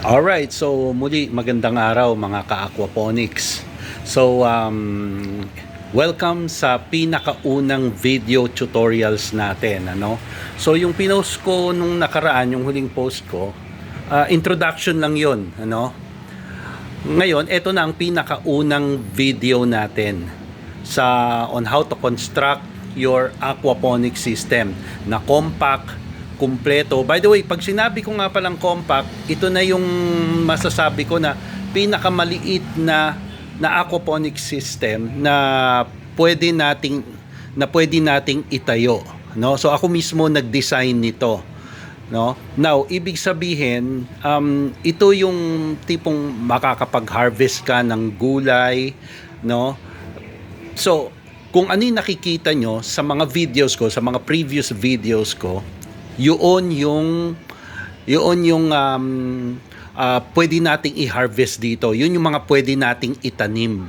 Alright, so muli magandang araw mga ka-aquaponics. So um, welcome sa pinakaunang video tutorials natin, ano? So yung pinost ko nung nakaraan, yung huling post ko, ah, introduction lang 'yon, ano? Ngayon, ito na ang pinakaunang video natin sa on how to construct your aquaponic system na compact, kumpleto. By the way, pag sinabi ko nga palang compact, ito na yung masasabi ko na pinakamaliit na na aquaponic system na pwede nating na pwede nating itayo, no? So ako mismo nag-design nito no now ibig sabihin um, ito yung tipong makakapag-harvest ka ng gulay no so kung ano yung nakikita nyo sa mga videos ko sa mga previous videos ko yun yung yun yung um, ah, pwede nating i-harvest dito yun yung mga pwede nating itanim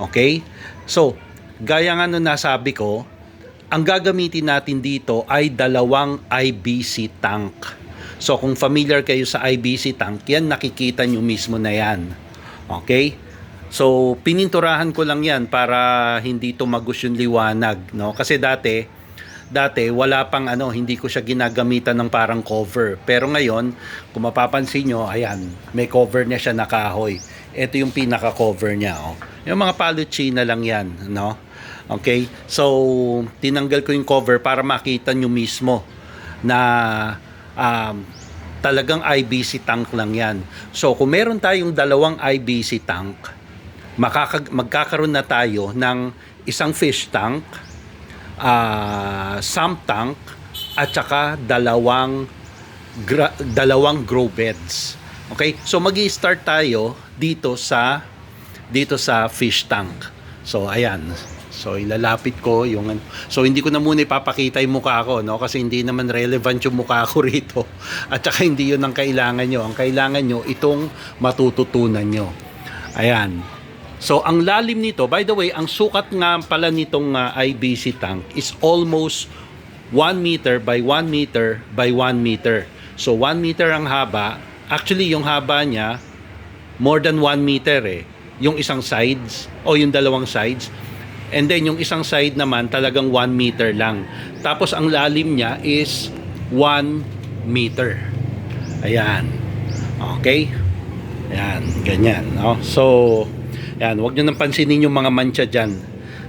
okay so gaya nga nung nasabi ko ang gagamitin natin dito ay dalawang IBC tank. So kung familiar kayo sa IBC tank, yan nakikita nyo mismo na yan. Okay? So pininturahan ko lang yan para hindi tumagos yung liwanag, no? Kasi dati dati wala pang ano, hindi ko siya ginagamitan ng parang cover. Pero ngayon, kung mapapansin nyo, ayan, may cover niya siya na kahoy. Ito yung pinaka-cover niya, oh. Yung mga paluchina lang yan, no? Okay? So, tinanggal ko yung cover para makita nyo mismo na um, talagang IBC tank lang yan. So, kung meron tayong dalawang IBC tank, makaka- magkakaroon na tayo ng isang fish tank, uh, sump tank, at saka dalawang gra- dalawang grow beds. Okay? So magi-start tayo dito sa dito sa fish tank. So ayan. So ilalapit ko yung. So hindi ko na muna ipapakita yung mukha ko no kasi hindi naman relevant yung mukha ko rito. At saka hindi 'yun ang kailangan nyo. Ang kailangan nyo itong matututunan nyo. Ayan. So ang lalim nito, by the way, ang sukat nga pala nitong ah, IBC tank is almost 1 meter by 1 meter by 1 meter. So 1 meter ang haba. Actually yung haba niya more than 1 meter eh. Yung isang sides o yung dalawang sides. And then yung isang side naman talagang 1 meter lang. Tapos ang lalim niya is 1 meter. Ayan. Okay? Ayan, ganyan, no? So, ayan, wag niyo nang pansinin yung mga mancha diyan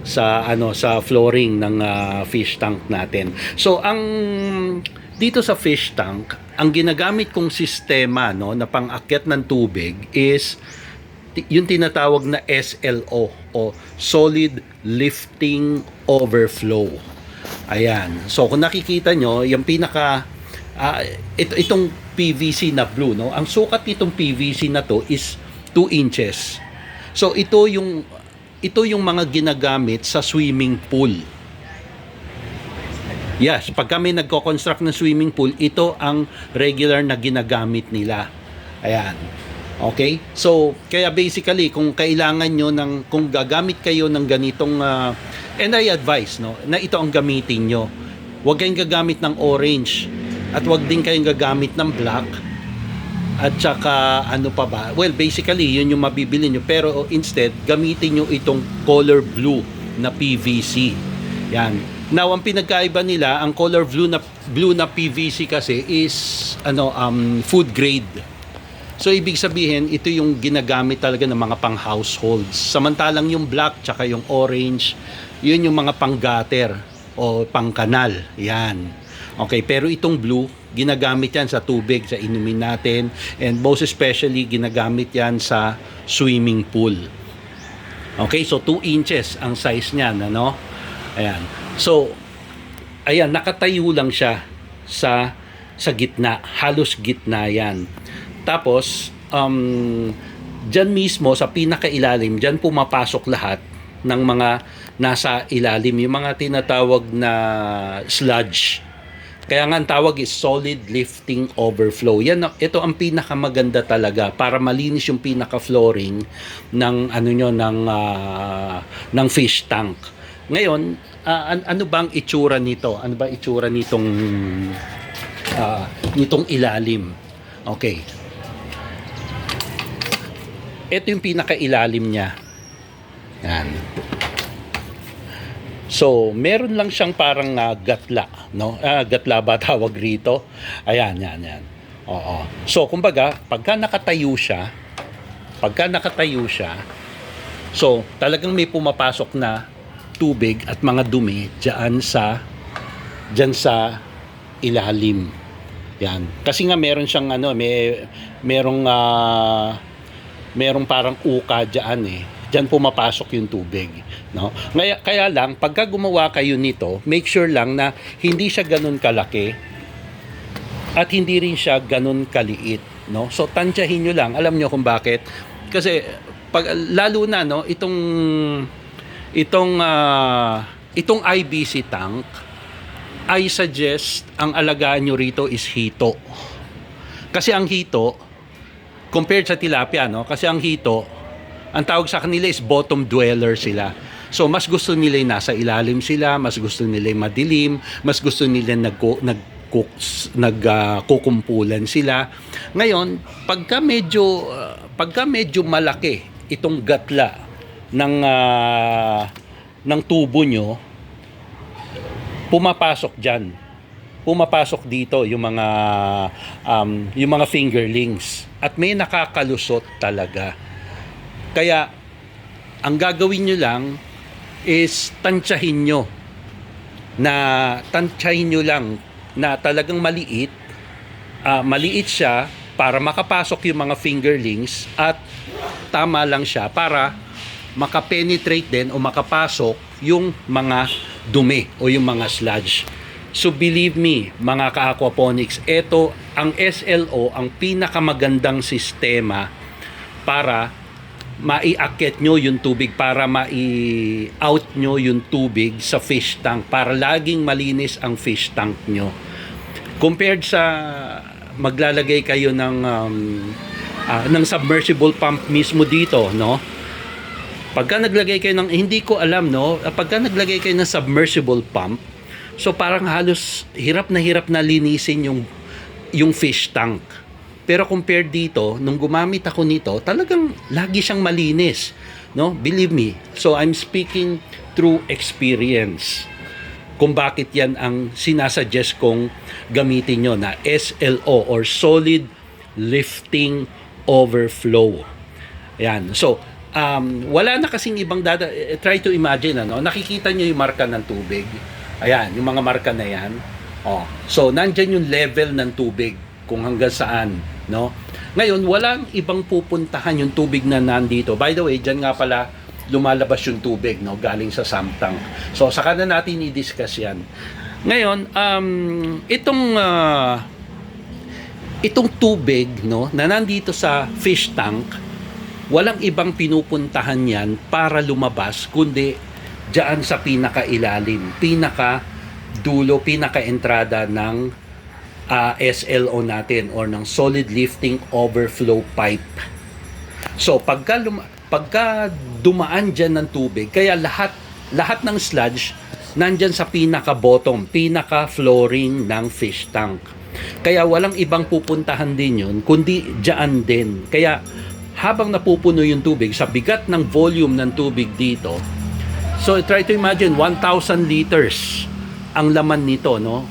sa ano sa flooring ng ah, fish tank natin. So, ang dito sa fish tank, ang ginagamit kong sistema no na pang-akyat ng tubig is yung tinatawag na SLO o Solid Lifting Overflow. Ayan. So kung nakikita nyo, yung pinaka ah, ito, itong PVC na blue, no? Ang sukat nitong PVC na to is 2 inches. So ito yung ito yung mga ginagamit sa swimming pool. Yes, pag kami nagko-construct ng swimming pool, ito ang regular na ginagamit nila. Ayan. Okay? So, kaya basically, kung kailangan nyo ng, kung gagamit kayo ng ganitong, ah, and I advise, no, na ito ang gamitin nyo. Huwag kayong gagamit ng orange. At huwag din kayong gagamit ng black. At saka, ano pa ba? Well, basically, yun yung mabibili nyo. Pero instead, gamitin nyo itong color blue na PVC. Yan. Now, ang pinagkaiba nila, ang color blue na blue na PVC kasi is ano um food grade. So ibig sabihin, ito yung ginagamit talaga ng mga pang households. Samantalang yung black tsaka yung orange, yun yung mga pang gutter o pang kanal. Yan. Okay, pero itong blue, ginagamit yan sa tubig, sa inumin natin, and most especially, ginagamit yan sa swimming pool. Okay, so 2 inches ang size niyan, ano? Ayan. So, ayan, nakatayo lang siya sa sa gitna, halos gitna 'yan. Tapos, um, dyan mismo sa pinakailalim, dyan pumapasok lahat ng mga nasa ilalim, yung mga tinatawag na sludge. Kaya nga ang tawag is solid lifting overflow. Yan ito ang pinakamaganda talaga para malinis yung pinaka flooring ng ano nyo ng ah, ng fish tank. Ngayon, ah, an- ano bang itsura nito? Ano ba itsura nitong ah, nitong ilalim? Okay. ito yung pinakailalim niya. Yan. So, meron lang siyang parang ah, gatla, no? Ah, gatla ba tawag rito? Ayan, yan, yan. Oo. So, kumbaga, pagka nakatayo siya, pagka nakatayo siya, so, talagang may pumapasok na tubig at mga dumi diyan sa diyan sa ilalim. Yan. Kasi nga meron siyang ano, may merong ah, merong parang uka diyan eh. Diyan pumapasok yung tubig, no? Kaya kaya lang pagka gumawa kayo nito, make sure lang na hindi siya ganun kalaki at hindi rin siya ganun kaliit, no? So tansyahin niyo lang. Alam niyo kung bakit? Kasi pag lalo na no, itong itong ah, itong IBC tank I suggest ang alagaan nyo rito is hito. Kasi ang hito, compared sa tilapia, no? Kasi ang hito, ang tawag sa kanila is bottom dweller sila. So, mas gusto nila yung nasa ilalim sila, mas gusto nila yung madilim, mas gusto nila nag, nag nagkukumpulan sila. Ngayon, pagka medyo uh, pagka medyo malaki itong gatla ng ah, ng tubo nyo, pumapasok diyan. Pumapasok dito yung mga um, yung mga fingerlings at may nakakalusot talaga. Kaya ang gagawin nyo lang is tansyahin nyo na tansyahin nyo lang na talagang maliit ah, maliit siya para makapasok yung mga fingerlings at tama lang siya para makapenetrate din o makapasok yung mga dumi o yung mga sludge. So believe me, mga ka-aquaponics, ito ang SLO, ang pinakamagandang sistema para maiakit nyo yung tubig, para mai-out nyo yung tubig sa fish tank, para laging malinis ang fish tank nyo. Compared sa maglalagay kayo ng um, ah, ng submersible pump mismo dito, no? Pagka naglagay kayo ng hindi ko alam no, pagka naglagay kayo ng submersible pump, so parang halos hirap na hirap na linisin yung yung fish tank. Pero compared dito, nung gumamit ako nito, talagang lagi siyang malinis, no? Believe me. So I'm speaking through experience. Kung bakit yan ang sinasuggest kong gamitin nyo na SLO or Solid Lifting Overflow. Ayan. So, um, wala na kasing ibang dada. eh, Try to imagine, ano? Nakikita nyo yung marka ng tubig. Ayan, yung mga marka na yan. Oh. So, nandyan yung level ng tubig kung hanggang saan, no? Ngayon, walang ibang pupuntahan yung tubig na nandito. By the way, dyan nga pala lumalabas yung tubig, no? Galing sa samtang. So, saka na natin i-discuss yan. Ngayon, um, itong ah, itong tubig, no, na nandito sa fish tank, walang ibang pinupuntahan yan para lumabas kundi diyan sa pinakailalim, pinaka dulo, pinaka entrada ng ah, SLO natin or ng solid lifting overflow pipe. So pagka luma- pagka dumaan diyan ng tubig, kaya lahat lahat ng sludge nandyan sa pinaka bottom, pinaka flooring ng fish tank. Kaya walang ibang pupuntahan din yun, kundi diyan din. Kaya habang napupuno yung tubig, sa bigat ng volume ng tubig dito, so try to imagine 1,000 liters ang laman nito, no?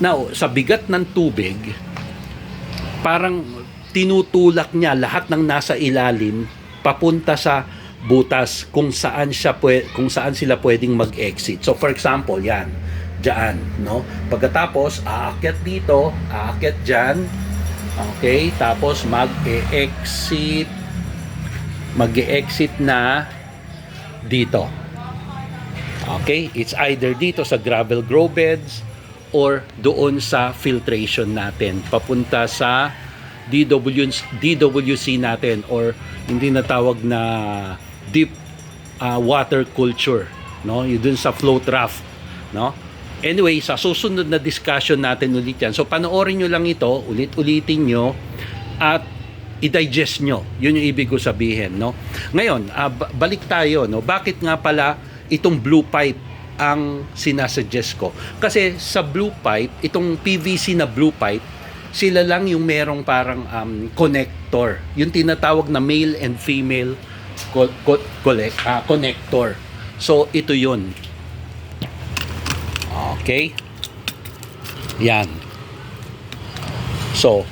Now, sa bigat ng tubig, parang tinutulak niya lahat ng nasa ilalim papunta sa butas kung saan siya kung saan sila pwedeng mag-exit. So for example, yan, diyan, no? Pagkatapos aakyat dito, aakyat diyan. Okay, tapos mag-exit mag-exit na dito. Okay, it's either dito sa gravel grow beds or doon sa filtration natin papunta sa DW, DWC natin or hindi natawag na deep uh, water culture no? Yun dun sa float raft no? Anyway sa susunod na discussion natin ulit yan. So panoorin nyo lang ito ulit-ulitin nyo at i-digest nyo. Yun yung ibig ko sabihin no? Ngayon ba- balik tayo no? Bakit nga pala itong blue pipe ang sinasuggest ko kasi sa blue pipe itong PVC na blue pipe sila lang yung merong parang um, connector. Yung tinatawag na male and female co- co- collect, ah, connector. So, ito yun. Okay? Yan. So,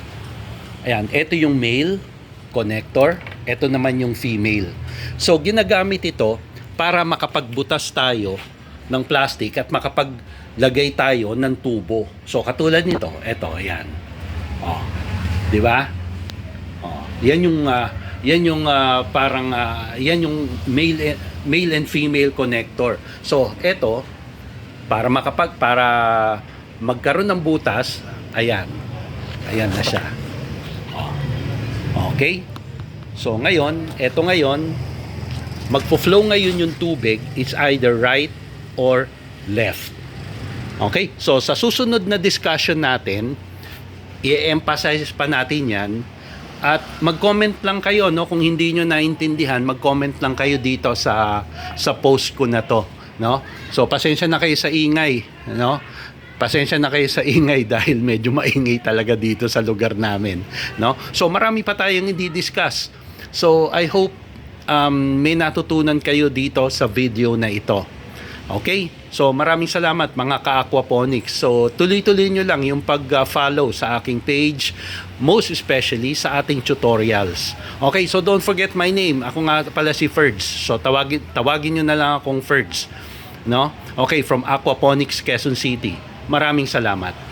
ayan, ito yung male connector, ito naman yung female. So, ginagamit ito para makapagbutas tayo ng plastic at makapaglagay tayo ng tubo. So, katulad nito, ito, ayan. Oh, 'di ba? Oh, 'yan yung ah, 'yan yung ah, parang ah, 'yan yung male and- male and female connector. So, ito para makapag para magkaroon ng butas, ayan. Ayan na siya. Oh. Okay? So, ngayon, eto ngayon, magpo-flow ngayon yung tubig, it's either right or left. Okay? So, sa susunod na discussion natin, i-emphasize pa natin yan at mag-comment lang kayo no? Kung hindi nyo naintindihan mag-comment lang kayo dito sa sa post ko na to no? So pasensya na kayo sa ingay no? Pasensya na kayo sa ingay dahil medyo maingay talaga dito sa lugar namin no? So marami pa tayong hindi discuss so i hope um, may natutunan kayo dito sa video na ito Okay? So maraming salamat mga ka-aquaponics. So tuloy-tuloy nyo lang yung pag-follow sa aking page, most especially sa ating tutorials. Okay, so don't forget my name. Ako nga pala si Ferds. So tawagin, tawagin nyo na lang akong Ferds. No? Okay, from Aquaponics Quezon City. Maraming salamat.